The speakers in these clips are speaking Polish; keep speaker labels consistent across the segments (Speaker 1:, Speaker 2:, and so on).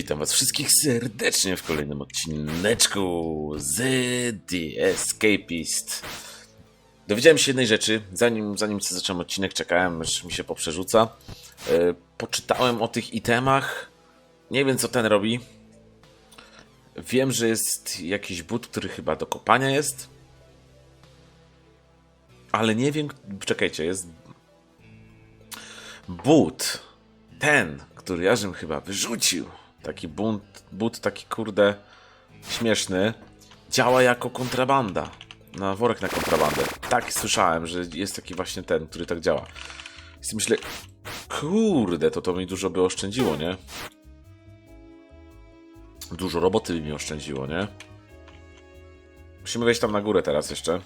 Speaker 1: Witam was wszystkich serdecznie w kolejnym odcineczku z The Escapist. Dowiedziałem się jednej rzeczy, zanim, zanim zacząłem odcinek, czekałem, aż mi się poprzerzuca. E, poczytałem o tych itemach, nie wiem co ten robi. Wiem, że jest jakiś but, który chyba do kopania jest. Ale nie wiem, czekajcie, jest but, ten, który ja żem chyba wyrzucił, taki bunt, but taki kurde śmieszny, działa jako kontrabanda. Na worek na kontrabandę. Tak słyszałem, że jest taki właśnie ten, który tak działa. Sobie myślę, kurde, to to mi dużo by oszczędziło, nie? Dużo roboty by mi oszczędziło, nie? Musimy wejść tam na górę teraz jeszcze.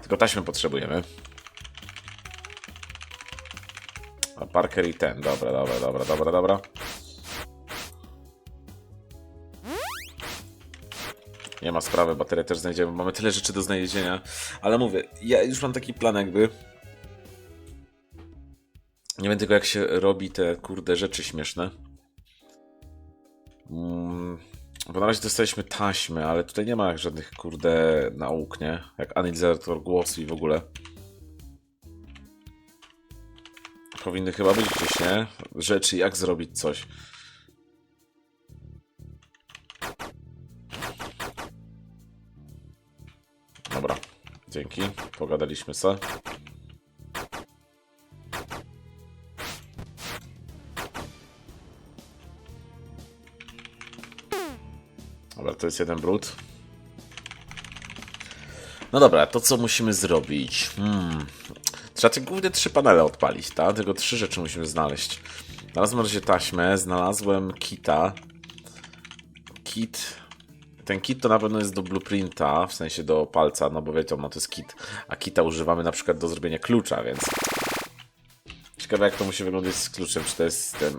Speaker 1: Tylko taśmy potrzebujemy. A Parker i ten. Dobra, dobra, dobra, dobra, dobra. Nie ma sprawy, baterię też znajdziemy. Mamy tyle rzeczy do znalezienia. Ale mówię, ja już mam taki plan jakby. Nie wiem tylko jak się robi te kurde rzeczy śmieszne. Mm, bo na razie dostaliśmy taśmy, ale tutaj nie ma żadnych kurde nauk, nie? Jak analizator głosu i w ogóle. Powinny chyba być gdzieś, nie? Rzeczy, jak zrobić coś. Dobra, dzięki. Pogadaliśmy se. Dobra, to jest jeden brud. No dobra, to co musimy zrobić? Hmm. Trzeba te głównie trzy panele odpalić, tak? Tylko trzy rzeczy musimy znaleźć. Znalazłem na razie taśmę, znalazłem kita. Ten kit to na pewno jest do blueprinta, w sensie do palca, no bo wiecie, no to jest kit. A kita używamy na przykład do zrobienia klucza, więc... Ciekawe jak to musi wyglądać z kluczem, czy to jest ten...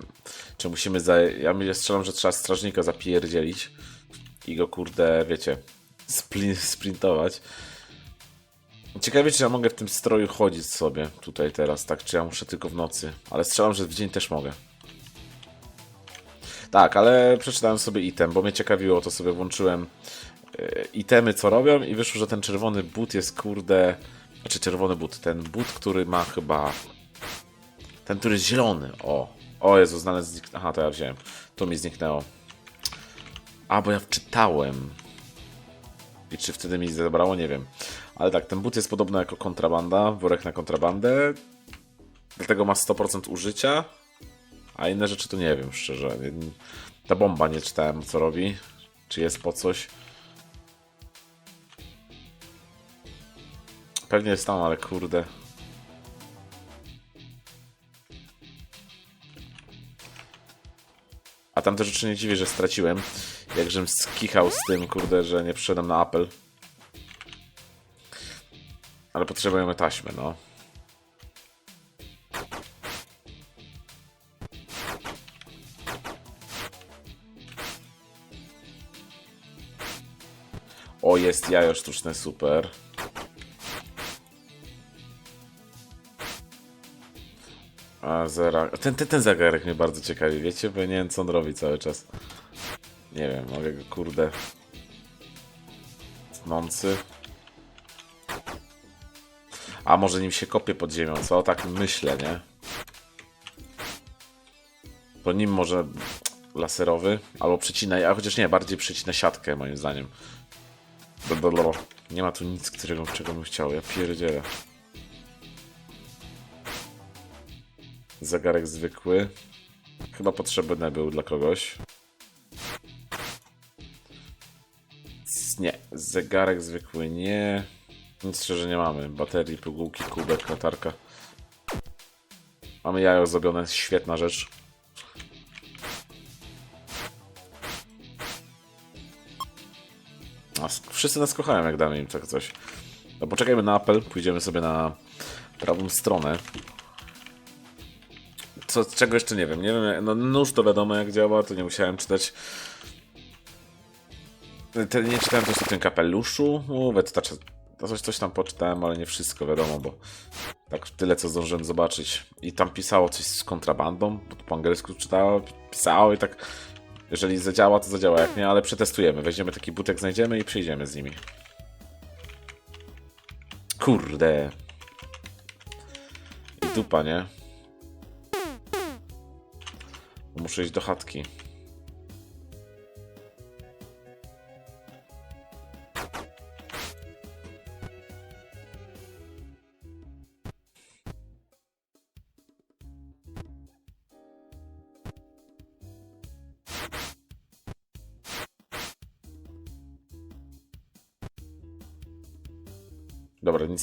Speaker 1: Czy musimy za... Ja myślę, strzelam, że trzeba strażnika zapierdzielić i go kurde, wiecie, sprintować. Ciekawie, czy ja mogę w tym stroju chodzić sobie tutaj teraz, tak? Czy ja muszę tylko w nocy? Ale strzelam, że w dzień też mogę. Tak, ale przeczytałem sobie item, bo mnie ciekawiło, to sobie włączyłem e, itemy, co robią i wyszło, że ten czerwony but jest kurde... Znaczy czerwony but, ten but, który ma chyba... Ten, który jest zielony, o. O Jezu, znalazł... znik- Aha, to ja wziąłem. Tu mi zniknęło. A, bo ja wczytałem. I czy wtedy mi zabrało, nie wiem. Ale tak, ten but jest podobny jako kontrabanda, worek na kontrabandę. Dlatego ma 100% użycia. A inne rzeczy to nie wiem, szczerze. Ta bomba nie czytałem, co robi. Czy jest po coś. Pewnie jest tam, ale kurde. A tamte rzeczy nie dziwię, że straciłem. Jakżem skichał z tym, kurde, że nie przyszedłem na Apple. Ale potrzebujemy taśmy, no. O, jest jajo sztuczne, super. A, zera. Ten, ten, ten zegarek mnie bardzo ciekawi, wiecie? Bo nie wiem, co on robi cały czas. Nie wiem, mogę go, kurde... Tnący. A może nim się kopie pod ziemią, co? Tak myślę, nie? To nim może laserowy, albo przycina, a chociaż nie, bardziej przycina siatkę moim zdaniem. Blablabla. Nie ma tu nic, którego, czego bym chciał, ja pierdzielę. Zegarek zwykły. Chyba potrzebny był dla kogoś. Nie, zegarek zwykły nie. Nic szczerze nie mamy. Baterii, pigułki, kubek, latarka. Mamy jajo zrobione, świetna rzecz. Wszyscy nas kochają, jak damy im tak coś. No poczekajmy na apel, pójdziemy sobie na prawą stronę. Co, czego jeszcze nie wiem. Nie wiem, no nóż to wiadomo jak działa, to nie musiałem czytać. Te, nie czytałem też o tym kapeluszu. Mówię, to, to coś, coś tam poczytałem, ale nie wszystko, wiadomo, bo Tak tyle, co zdążyłem zobaczyć. I tam pisało coś z kontrabandą, bo po angielsku czytało, pisało i tak... Jeżeli zadziała, to zadziała, jak nie, ale przetestujemy. Weźmiemy taki butek, znajdziemy i przyjdziemy z nimi. Kurde. I dupa, nie? Muszę iść do chatki.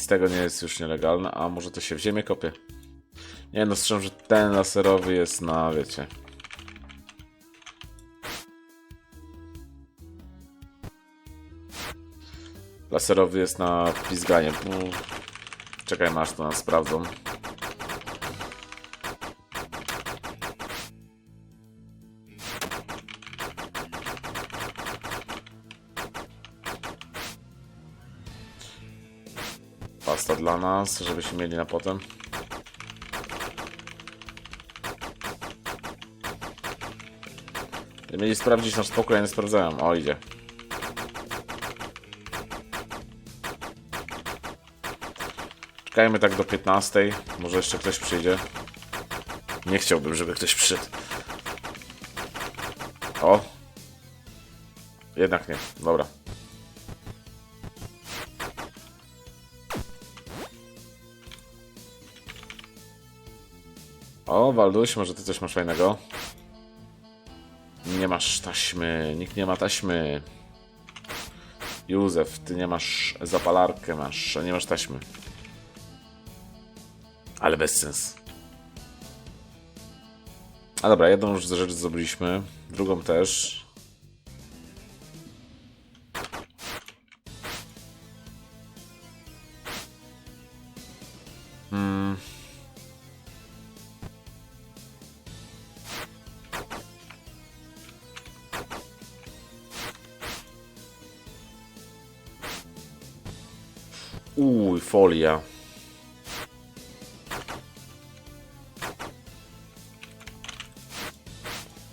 Speaker 1: Tego nie jest już nielegalne, a może to się w ziemię kopie? Nie no, słyszałem, że ten laserowy jest na, wiecie... Laserowy jest na pizganie. No, Czekaj, aż to nas sprawdzą. Pasta dla nas, żebyśmy mieli na potem. Mieli sprawdzić nasz spokój, a nie sprawdzają. O, idzie. Czekajmy tak do 15. Może jeszcze ktoś przyjdzie. Nie chciałbym, żeby ktoś przyszedł. O! Jednak nie. Dobra. O, Walduś, może ty coś masz fajnego? Nie masz taśmy, nikt nie ma taśmy. Józef, ty nie masz zapalarkę, masz, a nie masz taśmy. Ale bez sens. A dobra, jedną już rzecz zrobiliśmy, drugą też. Folia.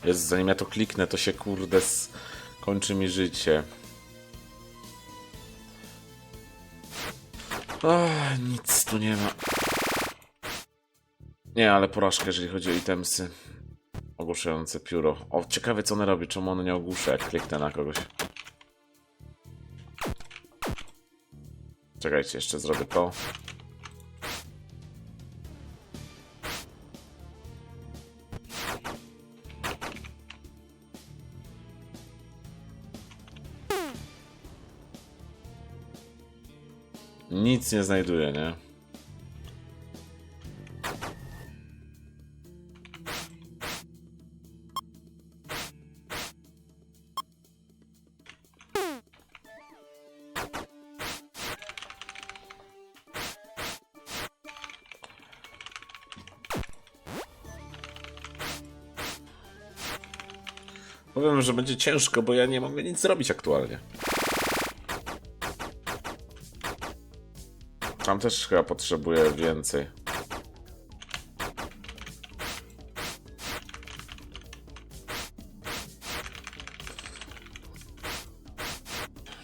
Speaker 1: Jest, zanim ja to kliknę, to się kurde s- kończy mi życie. Ach, nic tu nie ma. Nie, ale porażka, jeżeli chodzi o itemsy. Ogłuszające pióro. O, ciekawe co one robi, czemu ono nie ogłusza, jak kliknę na kogoś. Czekajcie, jeszcze zrobię to. Nic nie znajduję, nie? Że będzie ciężko, bo ja nie mogę nic zrobić aktualnie. Tam też chyba potrzebuję więcej.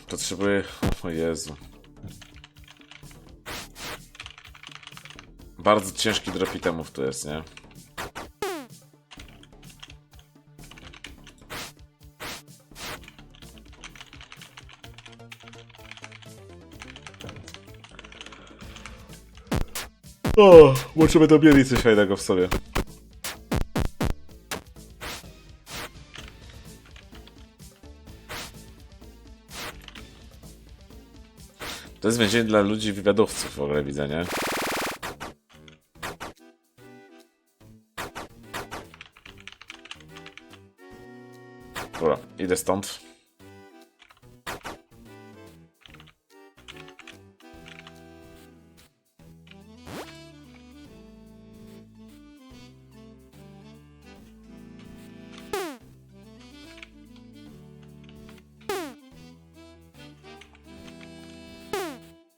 Speaker 1: Potrzebuję... O Jezu. Bardzo ciężki drop itemów tu jest, nie? O, będą mieli coś fajnego w sobie. To jest więzienie dla ludzi wywiadowców w ogóle widzę, nie? Dobra, idę stąd.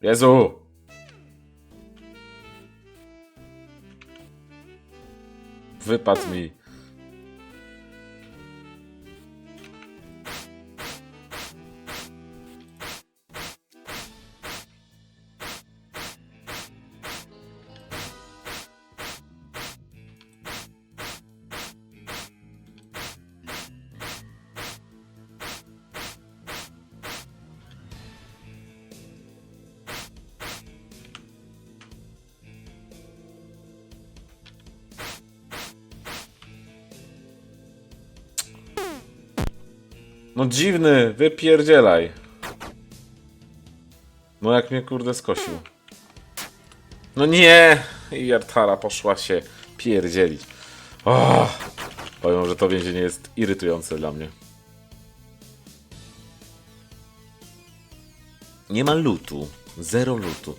Speaker 1: Jezu! Wypadł mi. No dziwny, wypierdzielaj. No jak mnie kurde skosił. No nie! I Artara poszła się pierdzielić. O! Powiem, że to więzienie jest irytujące dla mnie. Nie ma lutu. Zero lutu.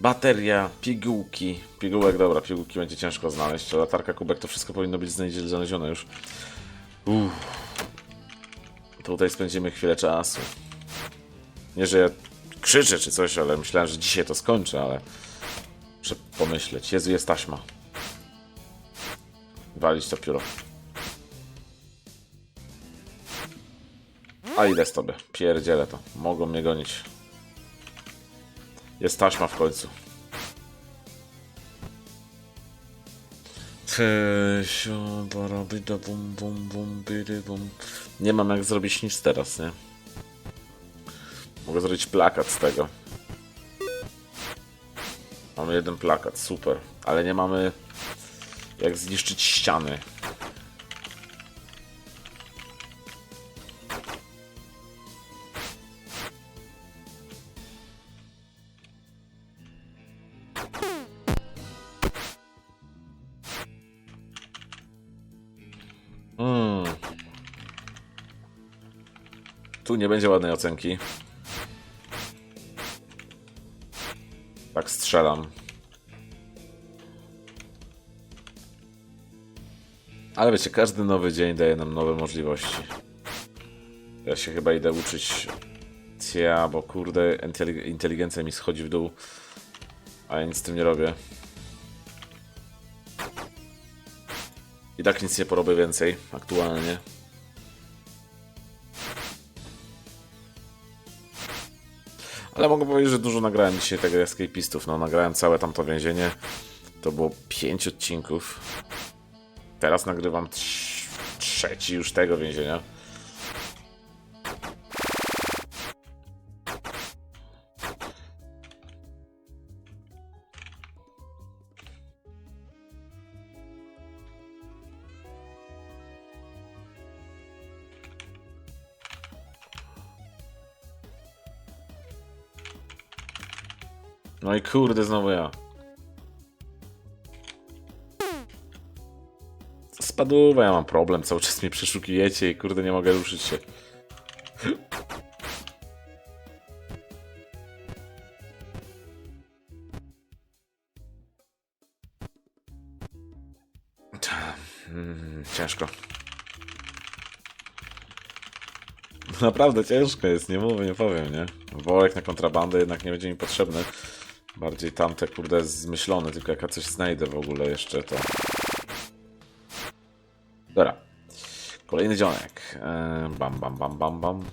Speaker 1: Bateria, pigułki. Pigułek, dobra, pigułki będzie ciężko znaleźć. Latarka, kubek, to wszystko powinno być znalezione już. Uff. Tutaj spędzimy chwilę czasu. Nie, że ja krzyczę czy coś, ale myślałem, że dzisiaj to skończę, ale muszę pomyśleć. Jezu, jest taśma. Walić to pióro. A idę z tobie. Pierdzielę to. Mogą mnie gonić. Jest taśma w końcu. Bum, bum, bum, bum. Nie mam jak zrobić nic teraz, nie? Mogę zrobić plakat z tego. Mamy jeden plakat, super. Ale nie mamy jak zniszczyć ściany. Nie będzie ładnej ocenki. Tak strzelam. Ale wiecie, każdy nowy dzień daje nam nowe możliwości. Ja się chyba idę uczyć cia, bo kurde, intelig- inteligencja mi schodzi w dół, a ja nic z tym nie robię. I tak nic nie porobię więcej aktualnie. Ale mogę powiedzieć, że dużo nagrałem dzisiaj tego escapistów. No, nagrałem całe tamto więzienie. To było 5 odcinków. Teraz nagrywam trz- trzeci już tego więzienia. No i kurde, znowu ja. Spadłowa, ja mam problem, cały czas mnie przeszukujecie i kurde nie mogę ruszyć się. Mm, ciężko. Naprawdę ciężko jest, nie mówię, nie powiem, nie? Worek na kontrabandę jednak nie będzie mi potrzebny. Bardziej tamte, kurde, zmyślone, tylko jak ja coś znajdę w ogóle jeszcze, to... Dobra. Kolejny dzionek. E, bam, bam, bam, bam, bam.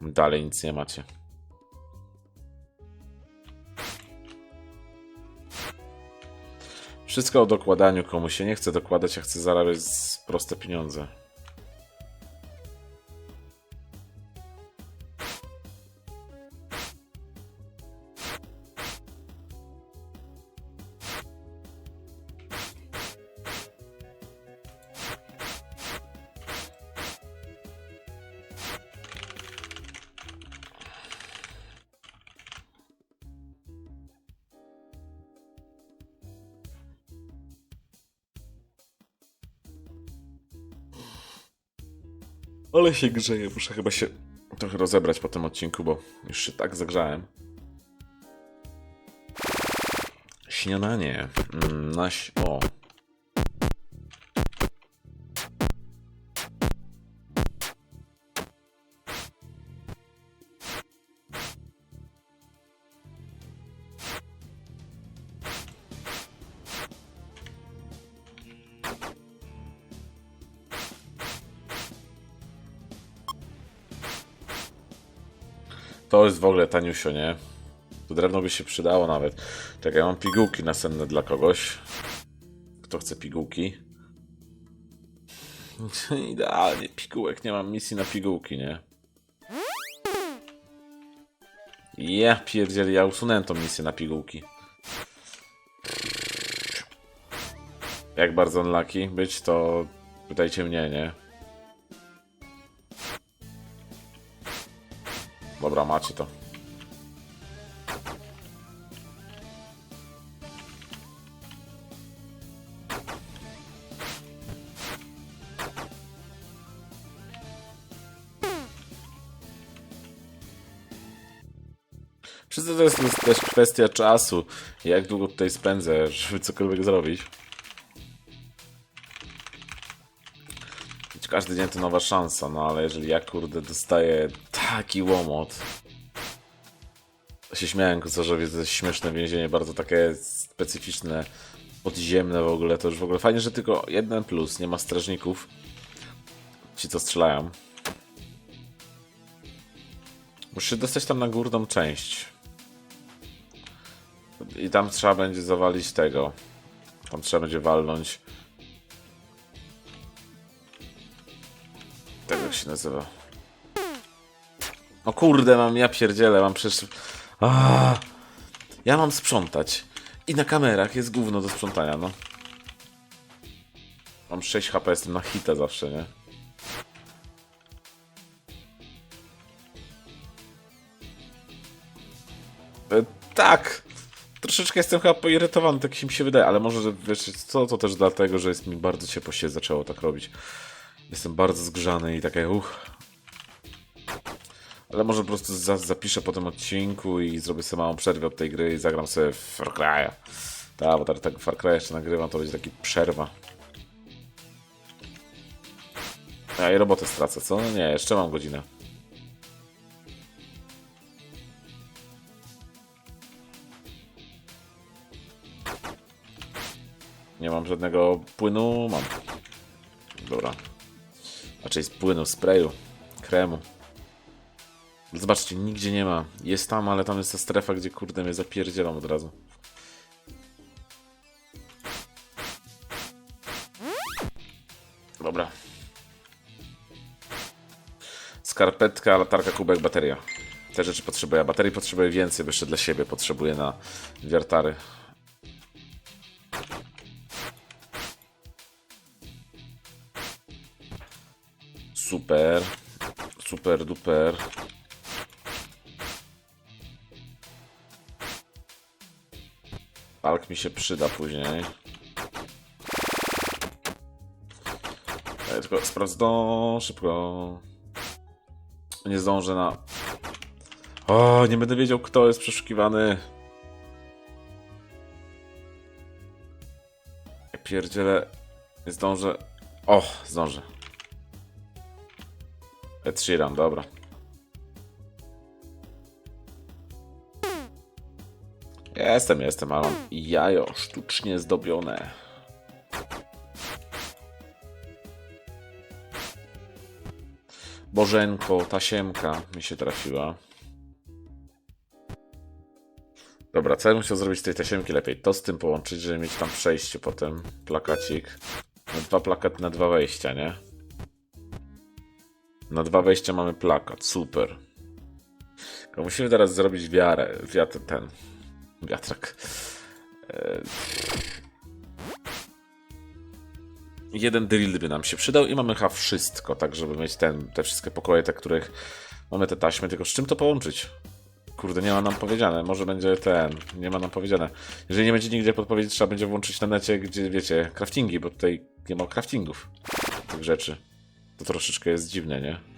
Speaker 1: Dalej nic nie macie. Wszystko o dokładaniu komuś się nie chce dokładać, a chce zarabiać proste pieniądze. Się muszę chyba się trochę rozebrać po tym odcinku, bo już się tak zagrzałem. Śniadanie. Mm, Naś... O. To jest w ogóle taniusio, nie? To drewno by się przydało nawet. Czekaj, ja mam pigułki nasenne dla kogoś. Kto chce pigułki? Idealnie, pigułek, nie mam misji na pigułki, nie? Ja pierdzieli, ja usunąłem tą misję na pigułki. Jak bardzo unlucky być, to pytajcie mnie, nie? Dobra, macie to. Wszyscy to jest też kwestia czasu. Jak długo tutaj spędzę, żeby cokolwiek zrobić. Każdy dzień to nowa szansa, no ale jeżeli ja kurde dostaję taki łomot. Się śmiałem Kucarzowi, to jest śmieszne więzienie, bardzo takie specyficzne, podziemne w ogóle. To już w ogóle fajnie, że tylko jeden plus, nie ma strażników. Ci co strzelają. Muszę dostać tam na górną część. I tam trzeba będzie zawalić tego. Tam trzeba będzie walnąć. Tego jak się nazywa. O kurde, mam ja pierdzielę, mam przecież. Ja mam sprzątać. I na kamerach jest gówno do sprzątania, no. Mam 6 HP, jestem na hita zawsze, nie? E, tak! Troszeczkę jestem chyba poirytowany, tak mi się wydaje, ale może, że wiesz co, to też dlatego, że jest mi bardzo ciepło się zaczęło tak robić. Jestem bardzo zgrzany i takie uch. Ale może po prostu za, zapiszę po tym odcinku i zrobię sobie małą przerwę od tej gry i zagram sobie w Far Cry'a. Tak, bo tak, Far Cry jeszcze nagrywam, to będzie taki przerwa. A i robotę stracę, co? No nie, jeszcze mam godzinę. Nie mam żadnego płynu, mam. Dobra. Raczej z płynu, sprayu, kremu. Zobaczcie, nigdzie nie ma. Jest tam, ale tam jest ta strefa, gdzie kurde mnie zapierdzielam od razu. Dobra. Skarpetka, latarka, kubek, bateria. Te rzeczy potrzebuję. Baterii potrzebuję więcej, bo jeszcze dla siebie potrzebuję na wiertary. Super. Super duper. Alk mi się przyda później. Ja tylko sprawdzę do szybko. Nie zdążę na. O, nie będę wiedział, kto jest przeszukiwany. Ja pierdzielę. Nie zdążę. O, zdążę. Ed Sheeran, dobra. Jestem, jestem, ale mam jajo sztucznie zdobione. Bożenko, tasiemka mi się trafiła. Dobra, co ja chciał zrobić tej tasiemki lepiej? To z tym połączyć, żeby mieć tam przejście potem. Plakacik. Na dwa plakaty na dwa wejścia, nie? Na dwa wejścia mamy plakat, super. Tylko musimy teraz zrobić wiarę, wiatr, ten, wiatrak. E... Jeden drill by nam się przydał i mamy chyba wszystko, tak żeby mieć ten, te wszystkie pokoje, te których mamy te taśmy, tylko z czym to połączyć? Kurde, nie ma nam powiedziane, może będzie ten, nie ma nam powiedziane. Jeżeli nie będzie nigdzie podpowiedzi, trzeba będzie włączyć na necie, gdzie wiecie, craftingi, bo tutaj nie ma craftingów tych rzeczy. To troszeczkę jest dziwne, nie?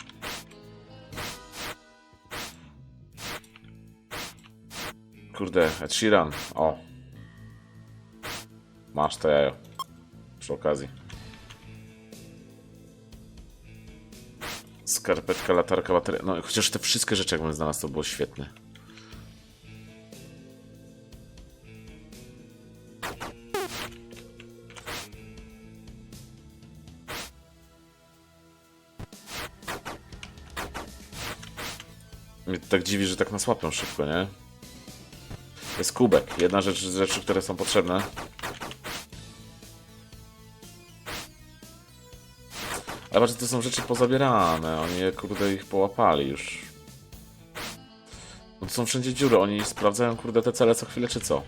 Speaker 1: Kurde, Ed. O. Masz to jajo. Przy okazji. Skarpetka, latarka, bateria. No, chociaż te wszystkie rzeczy, jakbym znalazł, to było świetne. Mnie to tak dziwi, że tak nas łapią szybko, nie? Jest kubek. Jedna rzecz z rzeczy, które są potrzebne. Ale patrz, to są rzeczy pozabierane. Oni je, kurde ich połapali już. No to są wszędzie dziury. Oni sprawdzają kurde te cele co chwilę, czy co?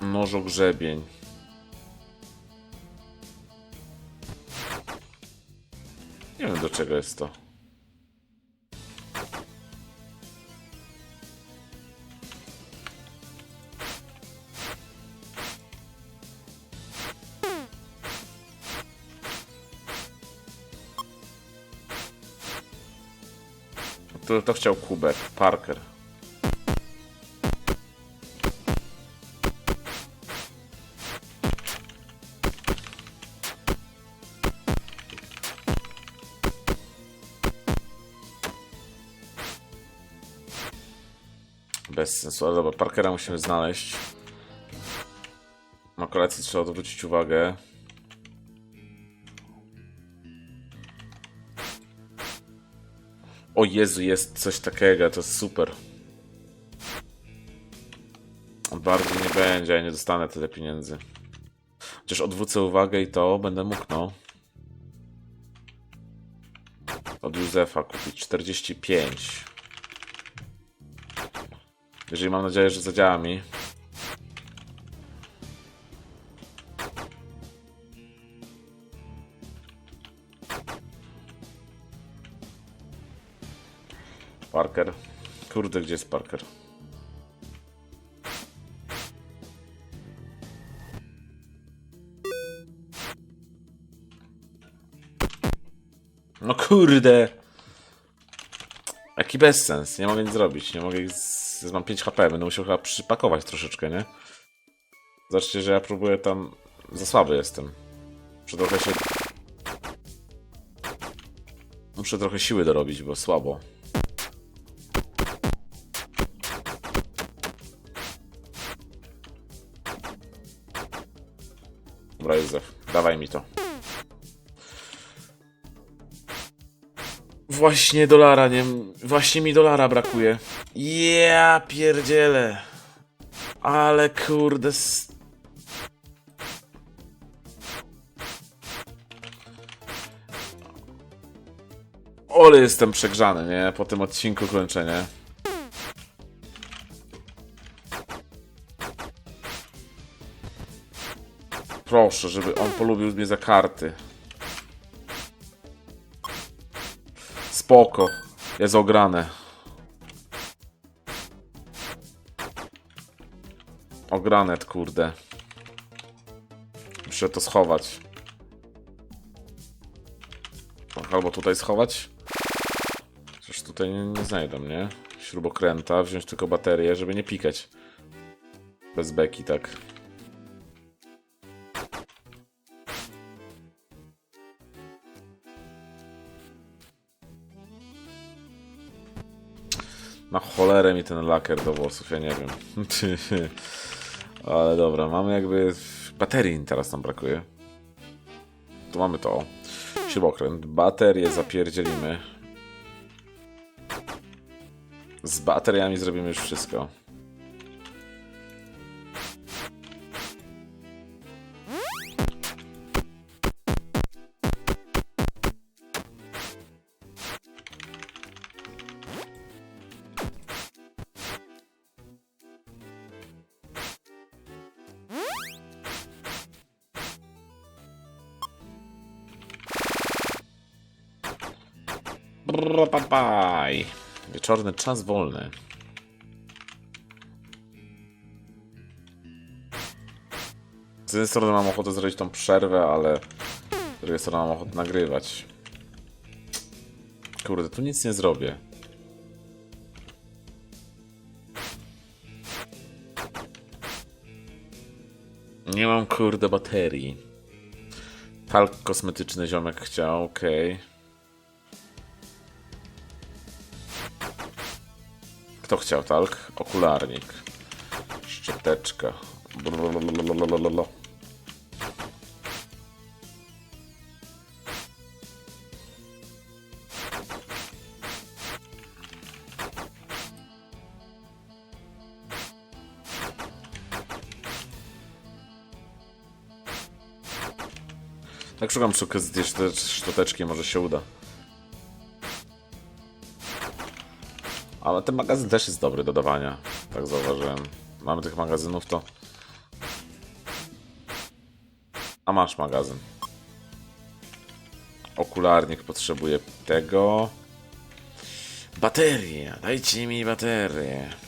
Speaker 1: Nożogrzebień. Nie czego jest to. To, to chciał kubek. Parker. Ale dobra, Parkera musimy znaleźć. Na kolację trzeba odwrócić uwagę. O Jezu, jest coś takiego, to jest super. Bardziej nie będzie, ja nie dostanę tyle pieniędzy. Chociaż odwrócę uwagę i to będę mógł, no. Od Józefa kupić 45. Jeżeli mam nadzieję, że zadziała mi. Parker. Kurde, gdzie jest Parker? No kurde! Jaki bezsens, nie mogę nic zrobić, nie mogę ich z... mam 5 HP, będę musiał chyba przypakować troszeczkę, nie? Zobaczcie, że ja próbuję tam... Za słaby jestem. Muszę trochę się... Muszę trochę siły dorobić, bo słabo. Właśnie dolara, nie... Właśnie mi dolara brakuje. Ja pierdzielę. Ale kurde... Ole jestem przegrzany, nie? Po tym odcinku kończenie. Proszę, żeby on polubił mnie za karty. Spoko. Jest ograne. Ogranet, kurde. Muszę to schować. Albo tutaj schować. Chociaż tutaj nie, nie znajdę, nie? Śrubokręta, wziąć tylko baterię, żeby nie pikać. Bez beki, tak. Na cholerę mi ten lakier do włosów, ja nie wiem. Ale dobra, mamy jakby... Baterii teraz nam brakuje. Tu mamy to. Śrubokręt. Baterię zapierdzielimy. Z bateriami zrobimy już wszystko. Brrrapapaj. Wieczorny czas wolny. Z jednej strony mam ochotę zrobić tą przerwę, ale z drugiej strony mam ochotę nagrywać. Kurde, tu nic nie zrobię. Nie mam kurde baterii. Talk kosmetyczny ziomek chciał, okej. Kto chciał talk? Okularnik. Szczoteczka. Tak szukam szukać zdjęć te szczoteczki, może się uda. Ale ten magazyn też jest dobry do dawania, tak zauważyłem. Mamy tych magazynów to... A masz magazyn. Okularnik potrzebuje tego. Baterie, dajcie mi baterie.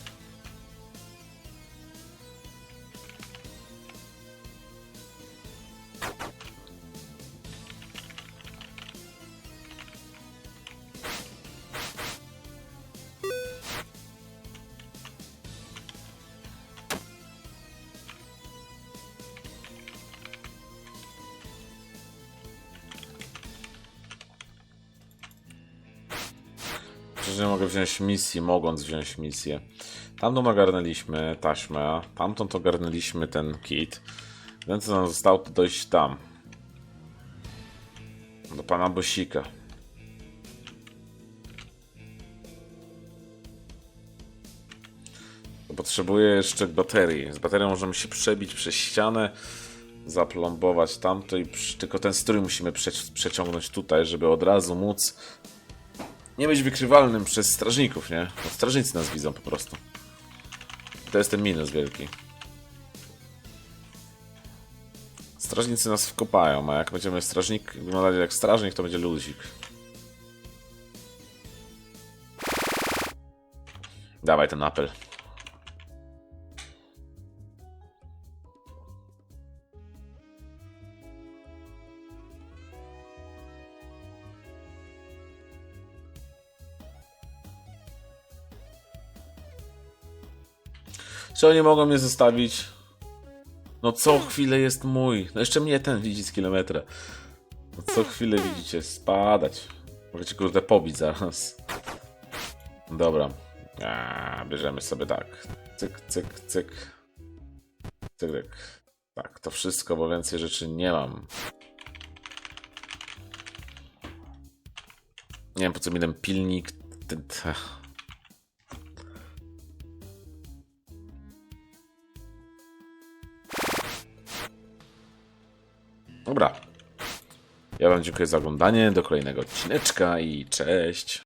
Speaker 1: Przecież nie mogę wziąć misji, mogąc wziąć misję. Tamtą ogarnęliśmy taśmę, tamtą to ogarnęliśmy ten kit. Więc co nam zostało to dojść tam. Do pana Bosika. Potrzebuję jeszcze baterii. Z baterią możemy się przebić przez ścianę, zaplombować tamto i przy... tylko ten strój musimy prze... przeciągnąć tutaj, żeby od razu móc nie być wykrywalnym przez strażników, nie? Bo strażnicy nas widzą po prostu. To jest ten minus wielki. Strażnicy nas wkopają, a jak będziemy strażnik wyglądać jak strażnik, to będzie luzik. Dawaj ten apel. Czy oni mogą mnie zostawić? No co chwilę jest mój. No jeszcze mnie ten widzi z kilometra. No co chwilę widzicie spadać. Możecie kurde pobić zaraz. Dobra. A, bierzemy sobie tak. Cyk, cyk, cyk. Cyk, cyk. Tak, to wszystko, bo więcej rzeczy nie mam. Nie wiem po co mi ten pilnik. Ten, Dobra. Ja Wam dziękuję za oglądanie. Do kolejnego odcineczka i cześć.